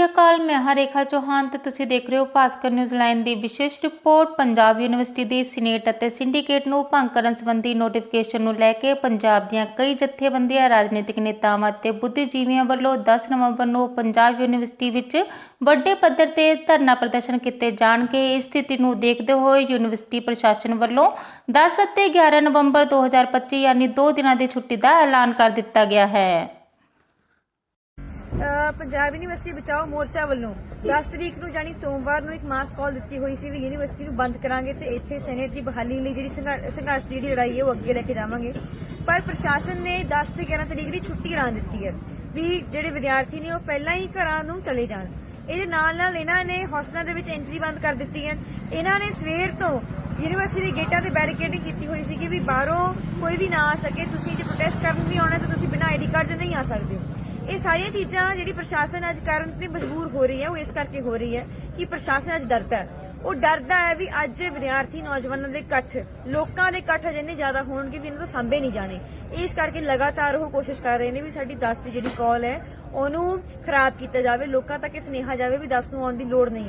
ਸ੍ਰੀ ਅਕਾਲ, ਮੈਂ ਹਾਂ ਰੇਖਾ ਚੌਹਾਨ ਤੇ ਤੁਸੀਂ ਦੇਖ ਰਹੇ ਹੋ ਭਾਸਕਰ ਨਿਊਜ਼ੀਲੈਂਡ ਦੀ ਵਿਸ਼ੇਸ਼ ਰਿਪੋਰਟ। ਪੰਜਾਬ ਯੂਨੀਵਰਸਿਟੀ ਦੀ ਸੀਨੇਟ ਅਤੇ ਸਿੰਡੀਕੇਟ ਨੂੰ ਭੰਗ ਕਰਨ ਸੰਬੰਧੀ ਨੋਟੀਫਿਕੇਸ਼ਨ ਨੂੰ ਲੈ ਕੇ ਪੰਜਾਬ ਦੀਆਂ ਕਈ ਜਥੇਬੰਦੀਆਂ, ਰਾਜਨੀਤਿਕ ਨੇਤਾਵਾਂ ਅਤੇ ਬੁੱਧੀਜੀਵੀਆਂ ਵੱਲੋਂ 10 ਨਵੰਬਰ ਨੂੰ ਪੰਜਾਬ ਯੂਨੀਵਰਸਿਟੀ ਵਿੱਚ ਵੱਡੇ ਪੱਧਰ ਤੇ ਧਰਨਾ ਪ੍ਰਦਰਸ਼ਨ ਕੀਤੇ ਜਾਣਗੇ। ਇਸ ਸਥਿਤੀ ਨੂੰ ਦੇਖਦੇ ਹੋਏ ਯੂਨੀਵਰਸਿਟੀ ਪ੍ਰਸ਼ਾਸਨ ਵੱਲੋਂ 10 ਅਤੇ 11 ਨਵੰਬਰ 2025 ਯਾਨੀ 2 ਦਿਨਾਂ ਦੀ ਛੁੱਟੀ ਦਾ ਐਲਾਨ ਕਰ ਦਿੱਤਾ ਗਿਆ ਹੈ। ਪੰਜਾਬ ਯੂਨੀਵਰਸਿਟੀ ਬਚਾਓ ਮੋਰਚਾ ਵੱਲੋਂ 10 ਤਰੀਕ ਨੂੰ ਜਾਨੀ ਸੋਮਵਾਰ ਨੂੰ ਇੱਕ ਮਾਸ ਕਾਲ ਦਿੱਤੀ ਹੋਈ ਸੀ ਵੀ ਯੂਨੀਵਰਸਿਟੀ ਨੂੰ ਬੰਦ ਕਰਾਂਗੇ ਤੇ ਇੱਥੇ ਸੈਨੇਟ ਦੀ ਬਹਾਲੀ ਲਈ ਜਿਹੜੀ ਸੰਘਰਸ਼ ਦੀ ਜਿਹੜੀ ਲੜਾਈ ਹੈ ਉਹ ਅੱਗੇ ਲੈ ਕੇ ਜਾਵਾਂਗੇ। ਪਰ ਪ੍ਰਸ਼ਾਸਨ ਨੇ 10 ਤੇ 11 ਤਰੀਕ ਦੀ ਛੁੱਟੀ ਐਲਾਨ ਦਿੱਤੀ ਹੈ ਵੀ ਜਿਹੜੇ ਵਿਦਿਆਰਥੀ ਨੇ ਉਹ ਪਹਿਲਾਂ ਹੀ ਘਰਾਂ ਨੂੰ ਚਲੇ ਜਾਣ। ਇਹਦੇ ਨਾਲ ਨਾਲ ਇਹਨਾਂ ਨੇ ਹੌਸਟਲਾਂ ਦੇ ਵਿੱਚ ਐਂਟਰੀ ਬੰਦ ਕਰ ਦਿੱਤੀ ਹੈ। ਇਹਨਾਂ ਨੇ ਸਵੇਰ ਤੋਂ ਯੂਨੀਵਰਸਿਟੀ ਦੇ ਗੇਟਾਂ ਤੇ ਬੈਰੀਕੇਡਿੰਗ ਕੀਤੀ ਹੋਈ ਸੀ ਕਿ ਵੀ ਬਾਹਰੋਂ ਕੋਈ ਵੀ ਨਾ ਆ ਸਕੇ, ਤੁਸੀਂ ਜੇ ਪ੍ਰੋਟੈਸਟ ਕਰਨ ਵੀ ਆਉਣਾ ਤਾਂ ਤੁਸੀਂ ਬਿਨਾਂ ਆਈਡੀ ਕਾਰਡ ਦੇ ਨਹੀਂ ਆ ਸਕਦੇ। ਇਹ ਸਾਰੀਆਂ ਚੀਜ਼ਾਂ ਜਿਹੜੀ ਪ੍ਰਸ਼ਾਸਨ ਅੱਜ ਕਰਨ ਤੇ ਮਜਬੂਰ ਹੋ ਰਹੀ ਹੈ, ਉਹ ਇਸ ਕਰਕੇ ਹੋ ਰਹੀ ਹੈ ਕਿ ਪ੍ਰਸ਼ਾਸਨ ਅੱਜ ਡਰਦਾ ਹੈ। ਉਹ ਡਰਦਾ ਹੈ ਵੀ ਅੱਜ ਵਿਦਿਆਰਥੀ ਨੌਜਵਾਨਾਂ ਦੇ ਇਕੱਠ, ਲੋਕਾਂ ਦੇ ਇਕੱਠ ਅਜੇ ਜ਼ਿਆਦਾ ਹੋਣਗੇ ਵੀ ਇਹਨਾਂ ਤੋਂ ਸਾਂਭੇ ਨਹੀਂ ਜਾਣੇ। ਇਸ ਕਰਕੇ ਲਗਾਤਾਰ ਉਹ ਕੋਸ਼ਿਸ਼ ਕਰ ਰਹੇ ਨੇ ਵੀ ਸਾਡੀ 10 ਦੀ ਜਿਹੜੀ ਕਾਲ ਹੈ, ਉਹਨੂੰ ਖਰਾਬ ਕੀਤਾ ਜਾਵੇ, ਲੋਕਾਂ ਤੱਕ ਇਹ ਸੁਨੇਹਾ ਜਾਵੇ ਵੀ 10 ਨੂੰ ਆਉਣ ਦੀ ਲੋੜ ਨਹੀਂ ਹੈ।